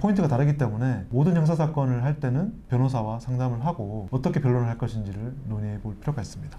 포인트가 다르기 때문에 모든 형사 사건을 할 때는 변호사와 상담을 하고 어떻게 변론을 할 것인지를 논의해 볼 필요가 있습니다.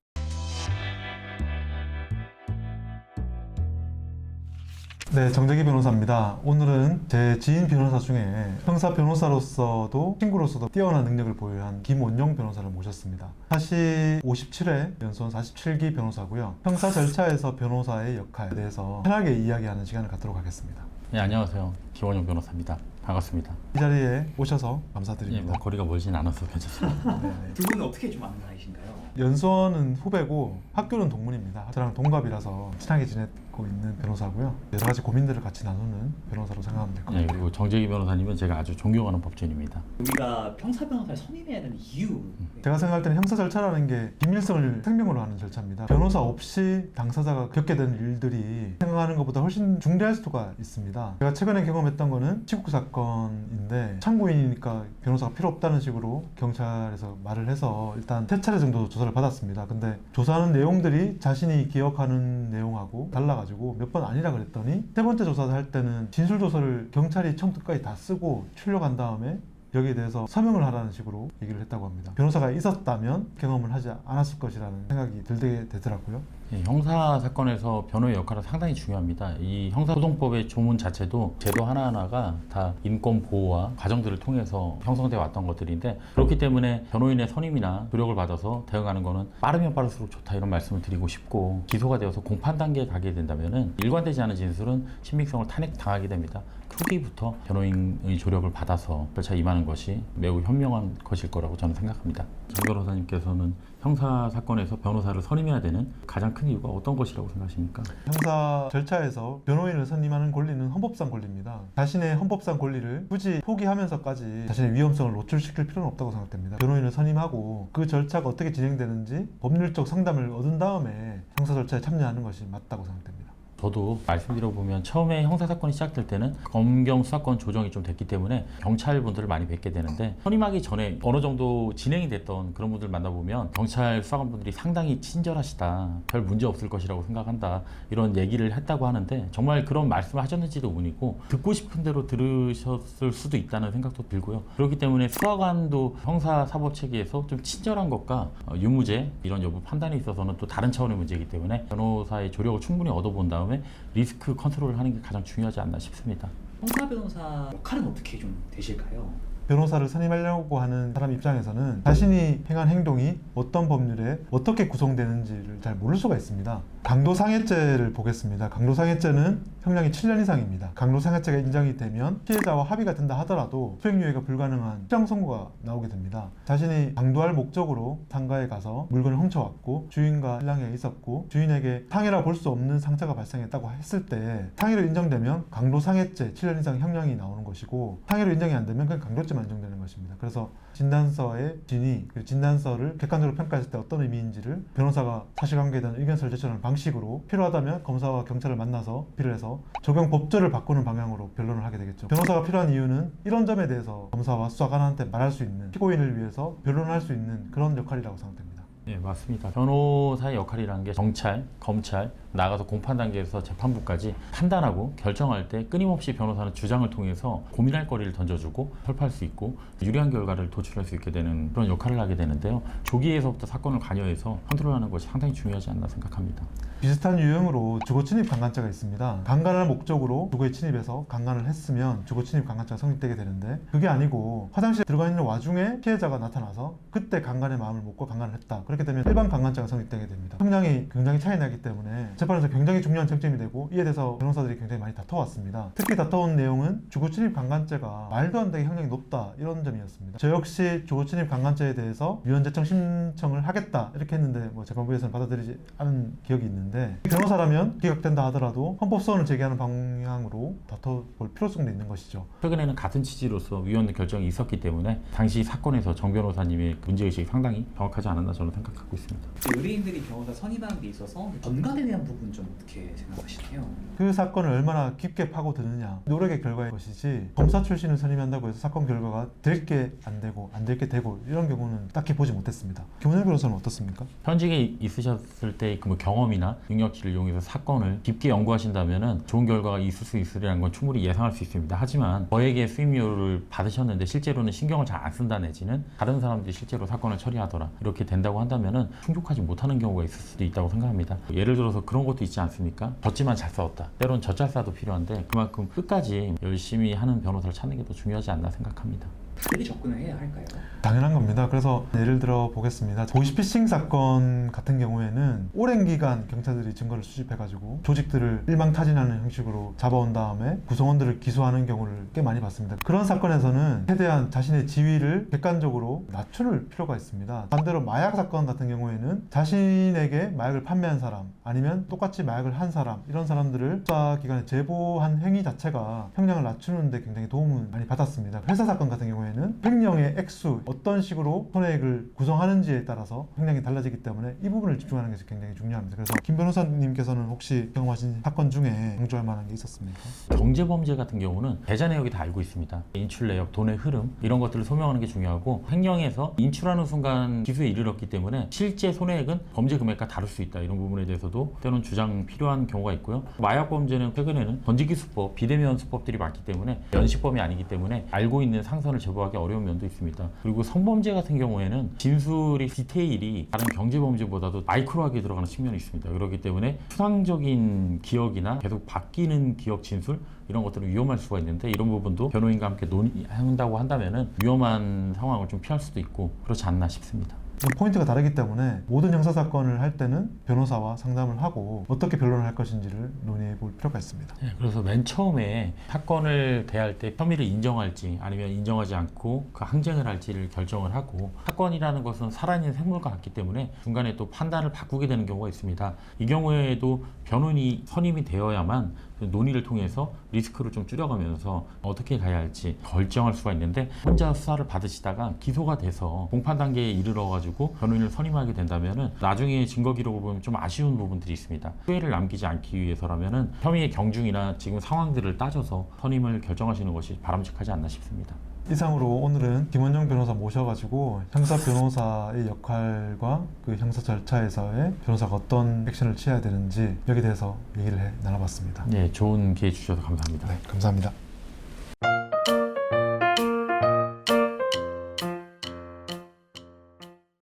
네, 정재기 변호사입니다. 오늘은 제 지인 변호사 중에 형사 변호사로서도 친구로서도 뛰어난 능력을 보유한 김원용 변호사를 모셨습니다. 사시 57회 연수원 47기 변호사고요. 형사 절차에서 변호사의 역할에 대해서 편하게 이야기하는 시간을 갖도록 하겠습니다. 네, 안녕하세요. 김원용 변호사입니다. 반갑습니다. 이 자리에 오셔서 예, 감사드립니다. 뭐 거리가 멀진 않아서 괜찮습니다. 네, 네. 두 분은 어떻게 좀 아는 사이신가요? 연수원은 후배고 학교는 동문입니다. 저랑 동갑이라서 친하게 지내고 있는 변호사고요. 여러 가지 고민들을 같이 나누는 변호사로 생각하면 될 것 네, 같아요. 그리고 정재기 변호사님은 제가 아주 존경하는 법조인입니다. 우리가 형사 변호사를 선임해야 되는 이유 제가 생각할 때는 형사 절차라는 게 비밀성을 생명으로 하는 절차입니다. 변호사 없이 당사자가 겪게 되는 일들이 생각하는 것보다 훨씬 중대할 수가 있습니다. 제가 최근에 경험했던 거는 치국 사건인데 참고인이니까 변호사가 필요 없다는 식으로 경찰에서 말을 해서 일단 세 차례 정도 조사 를 받았습니다. 근데 조사하는 내용들이 자신이 기억하는 내용하고 달라가지고 몇 번 아니라 그랬더니 세 번째 조사를 할 때는 진술 조서를 경찰이 처음부터까지 다 쓰고 출력한 다음에 여기에 대해서 서명을 하라는 식으로 얘기를 했다고 합니다. 변호사가 있었다면 경험을 하지 않았을 것이라는 생각이 들게 되더라고요. 예, 형사 사건에서 변호의 역할은 상당히 중요합니다. 이 형사소송법의 조문 자체도 제도 하나하나가 다 인권 보호와 과정들을 통해서 형성돼 왔던 것들인데 그렇기 때문에 변호인의 선임이나 노력을 받아서 대응하는 거는 빠르면 빠를수록 좋다 이런 말씀을 드리고 싶고 기소가 되어서 공판 단계에 가게 된다면은 일관되지 않은 진술은 신빙성을 탄핵당하게 됩니다. 초기부터 변호인의 조력을 받아서 절차 임하는 것이 매우 현명한 것일 거라고 저는 생각합니다. 정 변호사님께서는 형사 사건에서 변호사를 선임해야 되는 가장 큰 이유가 어떤 것이라고 생각하십니까? 형사 절차에서 변호인을 선임하는 권리는 헌법상 권리입니다. 자신의 헌법상 권리를 굳이 포기하면서까지 자신의 위험성을 노출시킬 필요는 없다고 생각됩니다. 변호인을 선임하고 그 절차가 어떻게 진행되는지 법률적 상담을 얻은 다음에 형사 절차에 참여하는 것이 맞다고 생각됩니다. 저도 말씀드려보면 처음에 형사사건이 시작될 때는 검경 수사권 조정이 좀 됐기 때문에 경찰분들을 많이 뵙게 되는데 선임하기 전에 어느 정도 진행이 됐던 그런 분들 만나보면 경찰 수사관분들이 상당히 친절하시다 별 문제 없을 것이라고 생각한다 이런 얘기를 했다고 하는데 정말 그런 말씀을 하셨는지도 의문이고 듣고 싶은 대로 들으셨을 수도 있다는 생각도 들고요. 그렇기 때문에 수사관도 형사사법체계에서 좀 친절한 것과 어, 유무죄 이런 여부 판단에 있어서는 또 다른 차원의 문제이기 때문에 변호사의 조력을 충분히 얻어본 다음에 리스크 컨트롤을 하는 게 가장 중요하지 않나 싶습니다. 형사 변호사 역할은 어떻게 좀 되실까요? 변호사를 선임하려고 하는 사람 입장에서는 자신이 행한 행동이 어떤 법률에 어떻게 구성되는지를 잘 모를 수가 있습니다. 강도상해죄를 보겠습니다. 강도상해죄는 형량이 7년 이상입니다. 강도상해죄가 인정이 되면 피해자와 합의가 된다 하더라도 수행유예가 불가능한 실형 선고가 나오게 됩니다. 자신이 강도할 목적으로 상가에 가서 물건을 훔쳐왔고 주인과 신랑이 있었고 주인에게 상해라 볼 수 없는 상처가 발생했다고 했을 때 상해로 인정되면 강도상해죄 7년 이상 형량이 나오는 것이고 상해로 인정이 안 되면 그냥 강도죄만 인정되는 것입니다. 그래서 진단서의 진위 그리고 진단서를 객관적으로 평가했을 때 어떤 의미인지를 변호사가 사실관계에 대한 의견서를 제출하는 방식으로 필요하다면 검사와 경찰을 만나서 비를 해서 적용 법조를 바꾸는 방향으로 변론을 하게 되겠죠. 변호사가 필요한 이유는 이런 점에 대해서 검사와 수사관한테 말할 수 있는 피고인을 위해서 변론을 할수 있는 그런 역할이라고 생각됩니다. 네, 맞습니다. 변호사의 역할이라는 게 경찰, 검찰, 나가서 공판 단계에서 재판부까지 판단하고 결정할 때 끊임없이 변호사는 주장을 통해서 고민할 거리를 던져주고 설파할 수 있고 유리한 결과를 도출할 수 있게 되는 그런 역할을 하게 되는데요. 조기에서부터 사건을 관여해서 컨트롤하는 것이 상당히 중요하지 않나 생각합니다. 비슷한 유형으로 주거 침입 강간죄가 있습니다. 강간을 목적으로 주거에 침입해서 강간을 했으면 주거 침입 강간죄가 성립되게 되는데 그게 아니고 화장실에 들어가 있는 와중에 피해자가 나타나서 그때 강간의 마음을 먹고 강간을 했다. 그렇게 되면 일반 강간죄 가 성립되게 됩니다. 형량이 굉장히 차이 나기 때문에 재판에서 굉장히 중요한 쟁점이 되고 이에 대해서 변호사들이 굉장히 많이 다퉈왔습니다. 특히 다퉈온 내용은 주거 침입 강간죄가 말도 안 되게 형량이 높다 이런 점이었습니다. 저 역시 주거 침입 강간죄에 대해서 유언 제청 신청을 하겠다 이렇게 했는데 뭐 재판부에서는 받아들이지 않은 기억이 있는데 변호사라면 기각된다 하더라도 헌법 소원을 제기하는 방향으로 다퉈볼 필요성도 있는 것이죠. 최근에는 같은 취지로서 위원 결정이 있었기 때문에 당시 사건에서 정 변호사님의 문제의식이 상당히 정확하지 않았나 저는 생각 하고 있습니다. 의뢰인들이 변호사 선임하는 데 있어서 전관에 대한 부분 좀 어떻게 생각하시나요? 그 사건을 얼마나 깊게 파고드느냐 노력의 결과인 것이지 검사 출신을 선임한다고 해서 사건 결과가 될 게 안 되고 안 될 게 되고 이런 경우는 딱히 보지 못했습니다. 김원영 변호사는 어떻습니까? 현직에 있으셨을 때의 그뭐 경험이나 능력치를 이용해서 사건을 깊게 연구하신다면 좋은 결과가 있을 수 있으리라는 건 충분히 예상할 수 있습니다. 하지만 저에게 수임료를 받으셨는데 실제로는 신경을 잘 안 쓴다 내지는 다른 사람들이 실제로 사건을 처리하더라 이렇게 된다고 한다 면 충족하지 못하는 경우가 있을 수도 있다고 생각합니다. 예를 들어서 그런 것도 있지 않습니까? 졌지만 잘 싸웠다. 때론 젖잘싸도 필요한데 그만큼 끝까지 열심히 하는 변호사를 찾는 게 더 중요하지 않나 생각합니다. 달리 접근을 해야 할까요? 당연한 겁니다. 그래서 예를 들어 보겠습니다. 보이스피싱 사건 같은 경우에는 오랜 기간 경찰들이 증거를 수집해가지고 조직들을 일망타진하는 형식으로 잡아온 다음에 구성원들을 기소하는 경우를 꽤 많이 봤습니다. 그런 사건에서는 최대한 자신의 지위를 객관적으로 낮출 필요가 있습니다. 반대로 마약 사건 같은 경우에는 자신에게 마약을 판매한 사람 아니면 똑같이 마약을 한 사람 이런 사람들을 수사기관에 제보한 행위 자체가 형량을 낮추는데 굉장히 도움을 많이 받았습니다. 회사 사건 같은 경우에 는 횡령의 액수 어떤 식으로 손해액을 구성하는지에 따라서 형량이 달라지기 때문에 이 부분을 집중하는 것이 굉장히 중요합니다. 그래서 김 변호사님께서는 혹시 경험하신 사건 중에 강조할 만한 게 있었습니까? 경제 범죄 같은 경우는 계좌 내역이 다 알고 있습니다. 인출 내역, 돈의 흐름 이런 것들을 소명하는 게 중요하고 횡령에서 인출하는 순간 기수에 이르렀기 때문에 실제 손해액은 범죄 금액과 다를 수 있다. 이런 부분에 대해서도 때로는 주장 필요한 경우가 있고요. 마약 범죄는 최근에는 번지기 수법, 비대면 수법들이 많기 때문에 연식범이 아니기 때문에 알고 있는 상선을 제보 하기 어려운 면도 있습니다. 그리고 성범죄 같은 경우에는 진술이 디테일이 다른 경제 범죄보다도 마이크로하게 들어가는 측면이 있습니다. 그렇기 때문에 추상적인 기억이나 계속 바뀌는 기억 진술 이런 것들은 위험할 수가 있는데 이런 부분도 변호인과 함께 논의한다고 한다면은 위험한 상황을 좀 피할 수도 있고 그렇지 않나 싶습니다. 포인트가 다르기 때문에 모든 형사 사건을 할 때는 변호사와 상담을 하고 어떻게 변론을 할 것인지를 논의해 볼 필요가 있습니다. 네, 그래서 맨 처음에 사건을 대할 때 혐의를 인정할지 아니면 인정하지 않고 그 항쟁을 할지를 결정을 하고 사건이라는 것은 살아있는 생물과 같기 때문에 중간에 또 판단을 바꾸게 되는 경우가 있습니다. 이 경우에도 변호인이 선임이 되어야만 그 논의를 통해서 리스크를 좀 줄여가면서 어떻게 가야 할지 결정할 수가 있는데 혼자 수사를 받으시다가 기소가 돼서 공판 단계에 이르러 가지고 변호인을 선임하게 된다면은 나중에 증거 기록을 보면 좀 아쉬운 부분들이 있습니다. 후회를 남기지 않기 위해서라면은 혐의의 경중이나 지금 상황들을 따져서 선임을 결정하시는 것이 바람직하지 않나 싶습니다. 이상으로 오늘은 김원영 변호사 모셔가지고 형사 변호사의 역할과 그 형사 절차에서의 변호사가 어떤 액션을 취해야 되는지 여기에 대해서 얘기를 해 나눠봤습니다. 네, 좋은 기회 주셔서 감사합니다. 네, 감사합니다.